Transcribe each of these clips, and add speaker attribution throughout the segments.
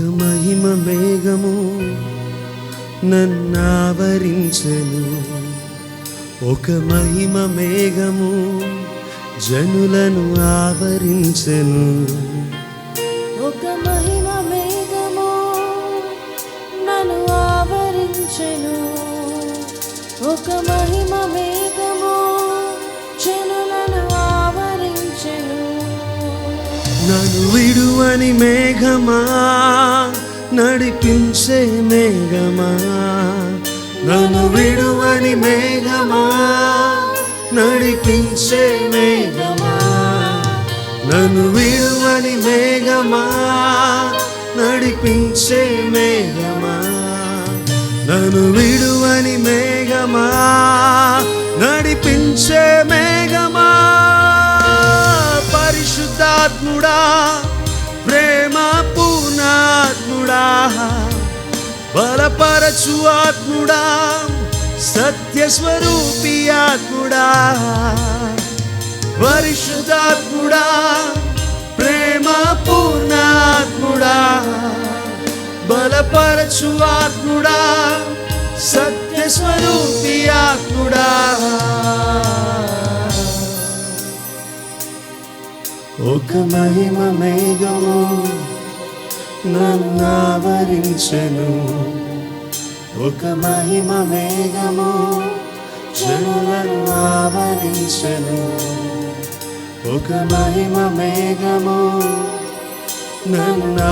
Speaker 1: మహిమ మేఘము నన్నావరించను. ఒక మహిమ మేఘము జనులను ఆవరించెను.
Speaker 2: ఒక మహిమ మేఘము నన్ను ఆవరించను. ఒక
Speaker 1: విడువని మేఘమా నడిపించే మేఘమా. నన్ను విడువని మేఘమా నడిపించే మేఘమా. నన్ను విడువని మేఘమా నడిపించే మేఘమా. నన్ను విడువని మేఘమా నడిపించే మేఘమా. పరిశుద్ధాత్ముడా ప్రేమ పూర్ణాత్ముడా బలపరచు ఆత్ముడా సత్యస్వరూపి ఆత్ముడా పరిశుద్ధాత్ముడా ప్రేమ పూర్ణాత్ముడా బలపరచు ఆత్ముడా సత్యస్వరూపి ఆత్ముడా. ఒక మహిమ మేఘము నన్ను ఒక మహిమ మేఘము జనులను ఆవరించెను. ఒక మహిమ మేఘము నన్ను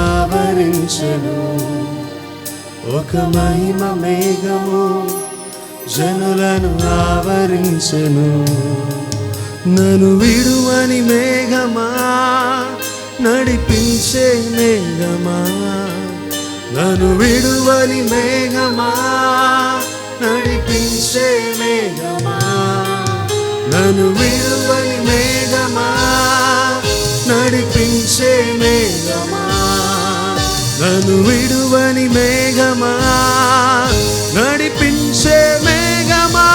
Speaker 1: ఒక మహిమ మేఘము జనులను ఆవరించెను. నను విడువని మేఘమా నడిపించే మేఘమా. నను విడువని మేఘమా నడిపించే మేఘమా. నను విడువని మేఘమా నడిపించే మేఘమా. నను విడువని మేఘమా నడిపించే మేఘమా.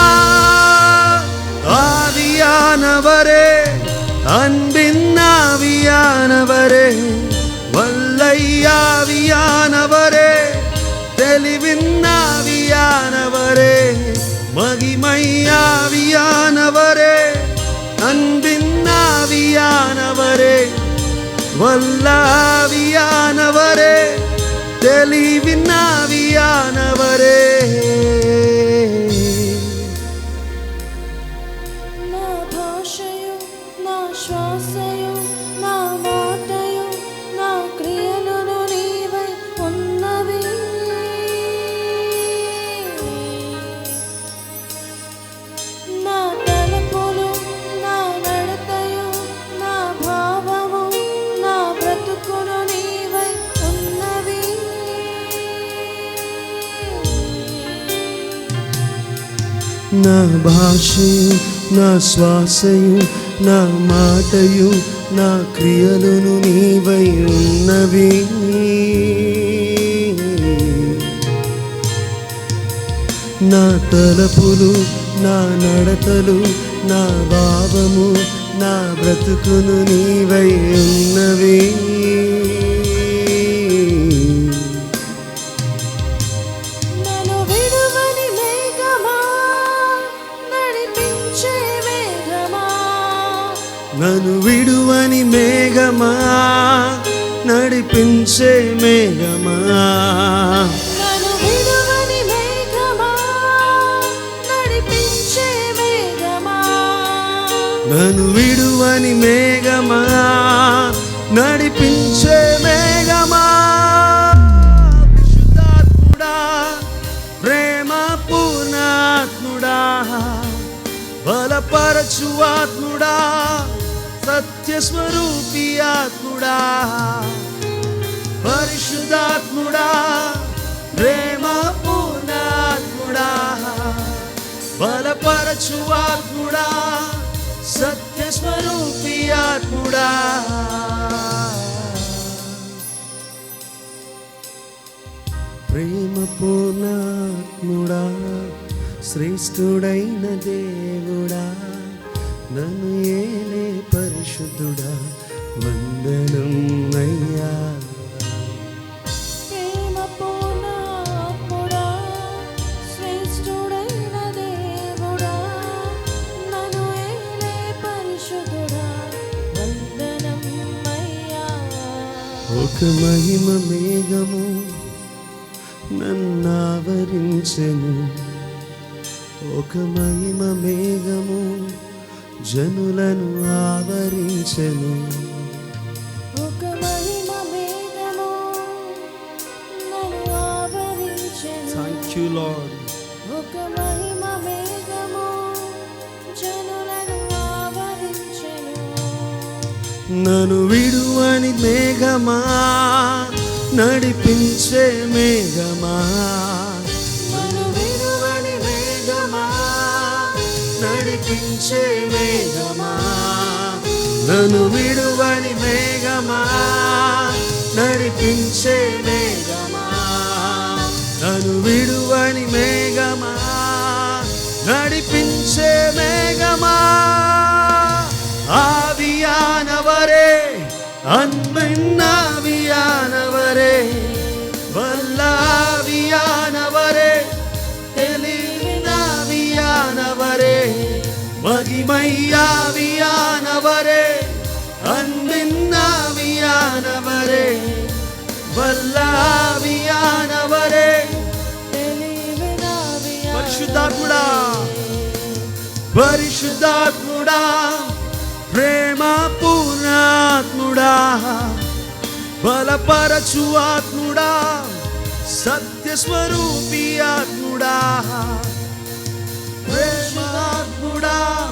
Speaker 1: தெளிவின் ஆவியானவரே மகிமையாவியானவரே அன்பின் ஆவியானவரே வல்லாவியானவரே தெளிவின் ஆவியானவரே.
Speaker 2: నా భాషయు నా శ్వాసయు నా మాటయు నా క్రియలను నీవై ఉన్నవి. నా తలపులు నా
Speaker 1: నడతలు నా భావము నా బ్రతుకును నీవై ఉన్నవి.
Speaker 2: నడిపించే మేఘమా.
Speaker 1: నన్ను విడువని మేఘమా నడిపించే మేఘమా.
Speaker 2: నన్ను విడువని మేఘమా నడిపించే మేఘమా.
Speaker 1: పరిశుద్ధాత్ముడా ప్రేమ పూర్ణాత్ముడా బలపరచు ఆత్ముడా సత్యస్వరూపి ఆత్ముడా పరిశుద్ధాత్ముడా ప్రేమ పూర్ణాత్ముడా బలపరచు ఆత్ముడా సత్యస్వరూపి ఆత్ముడా. ప్రేమ పూర్ణాత్ముడా శ్రేష్ఠుడైన దేవుడా నన్ను ఏలే పరిశుద్ధుడా వందనం అయ్యా. మహిమ మేఘము నన్నావరించెను. ఒక మహిమ మేఘము జనులను ఆవరించెను.
Speaker 2: ఒక మహిమ మేఘము నన్ను ఆవరించెను.
Speaker 1: థ్యాంక్ యూ లార్డ్ నన్ను విడువని మేఘమా నడిపించే మేఘమా. మేఘమా నడిపించే మేఘమా. నన్ను విడువని మేఘమా నడిపించే మేఘమా. నన్ను విడువని మేఘమా నడిపించే మేఘమా. ఆ അൻപിണ്ണാവിയാനവരെ വല്ലാവിയാനവരെ തെളിവിനാവിയാനവരെ
Speaker 2: മഹിമയ്യാവിയാനവരെ
Speaker 1: അൻപിന്നാവിയാനവരെ വല്ലാവിയാനവരെ പരിശുദ്ധാത്മുട പരിശുദ്ധാത്മുടാ బలపరచు ఆత్ముడా సత్య స్వరూపి ఆత్ముడా. ప్రేమాత్ముడా ప్రేమ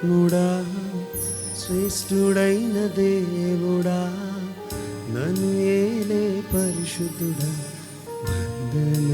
Speaker 1: పూర్ణాత్ముడా శ్రేష్ఠుడైన దేవుడా నన్ను ఏలే పరిశుద్ధుడా వందన